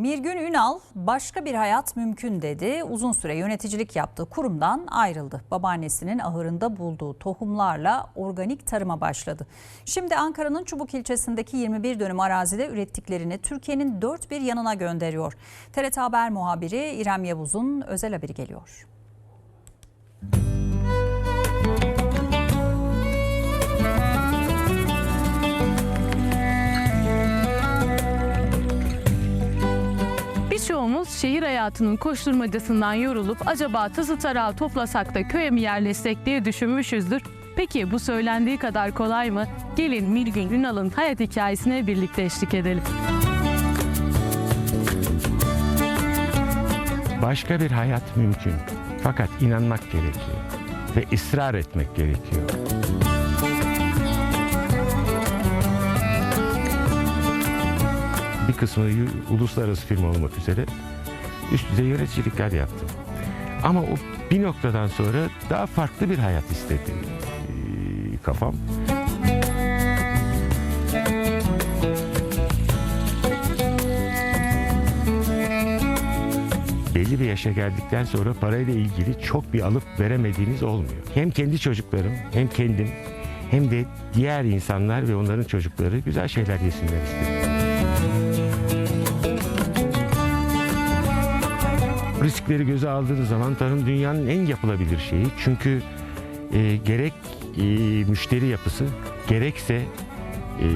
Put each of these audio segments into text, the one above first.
Mirgün Ünal başka bir hayat mümkün dedi. Uzun süre yöneticilik yaptığı kurumdan ayrıldı. Babaannesinin ahırında bulduğu tohumlarla organik tarıma başladı. Şimdi Ankara'nın Çubuk ilçesindeki 21 dönüm arazide ürettiklerini Türkiye'nin dört bir yanına gönderiyor. TRT Haber muhabiri İrem Yavuz'un özel haberi geliyor. Birçoğumuz şehir hayatının koşturmacasından yorulup acaba tızı tarağı toplasak da köye mi yerleşsek diye düşünmüşüzdür. Peki bu söylendiği kadar kolay mı? Gelin Mirgün Ünal'ın hayat hikayesine birlikte eşlik edelim. Başka bir hayat mümkün. Fakat inanmak gerekiyor ve ısrar etmek gerekiyor. Kısmı uluslararası firma olmak üzere üst düzey yöneticilikler yaptım. Ama o bir noktadan sonra daha farklı bir hayat istedi kafam. belli bir yaşa geldikten sonra parayla ilgili çok bir alıp veremediğiniz olmuyor. Hem kendi çocuklarım hem kendim hem de diğer insanlar ve onların çocukları güzel şeyler yesinler istedim. Riskleri göze aldığınız zaman tarım dünyanın en yapılabilir şeyi. Çünkü e, gerek e, müşteri yapısı gerekse e,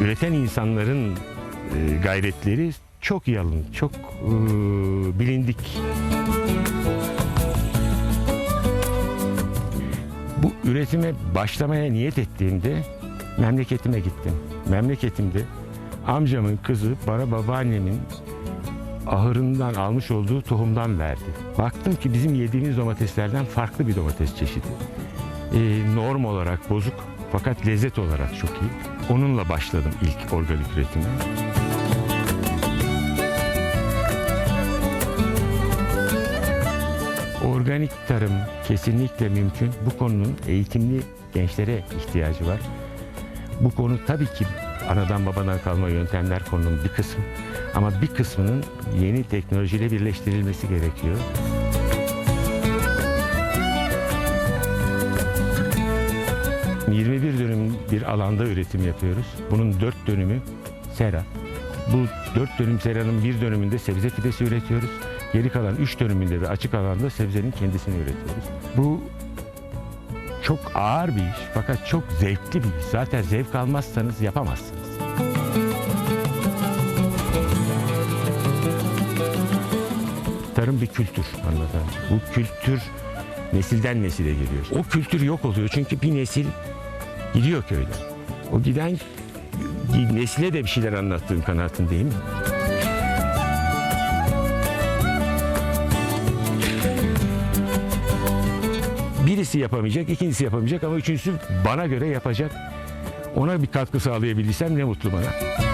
üreten insanların e, gayretleri çok iyi alın, çok e, bilindik. Bu üretime başlamaya niyet ettiğimde memleketime gittim. Memleketimde amcamın kızı bana babaannemin ahırından almış olduğu tohumdan verdi. Baktım ki bizim yediğimiz domateslerden farklı bir domates çeşidi. Ee, norm olarak bozuk fakat lezzet olarak çok iyi. Onunla başladım ilk organik üretime. Organik tarım kesinlikle mümkün. Bu konunun eğitimli gençlere ihtiyacı var. Bu konu tabii ki anadan babadan kalma yöntemler konunun bir kısmı. Ama bir kısmının yeni teknolojiyle birleştirilmesi gerekiyor. ...21 dönüm bir alanda üretim yapıyoruz. Bunun 4 dönümü sera. Bu 4 dönüm seranın bir dönümünde sebze fidesi üretiyoruz. Geri kalan 3 dönümünde de açık alanda sebzenin kendisini üretiyoruz. Bu çok ağır bir iş fakat çok zevkli bir iş. Zaten zevk almazsanız yapamazsınız. Tarım bir kültür anlatan. Bu kültür nesilden nesile geliyor. O kültür yok oluyor çünkü bir nesil gidiyor köyden. O giden nesile de bir şeyler anlattığım kanaatindeyim. Birisi yapamayacak, ikincisi yapamayacak ama üçüncüsü bana göre yapacak. Ona bir katkı sağlayabildiysem ne mutlu bana.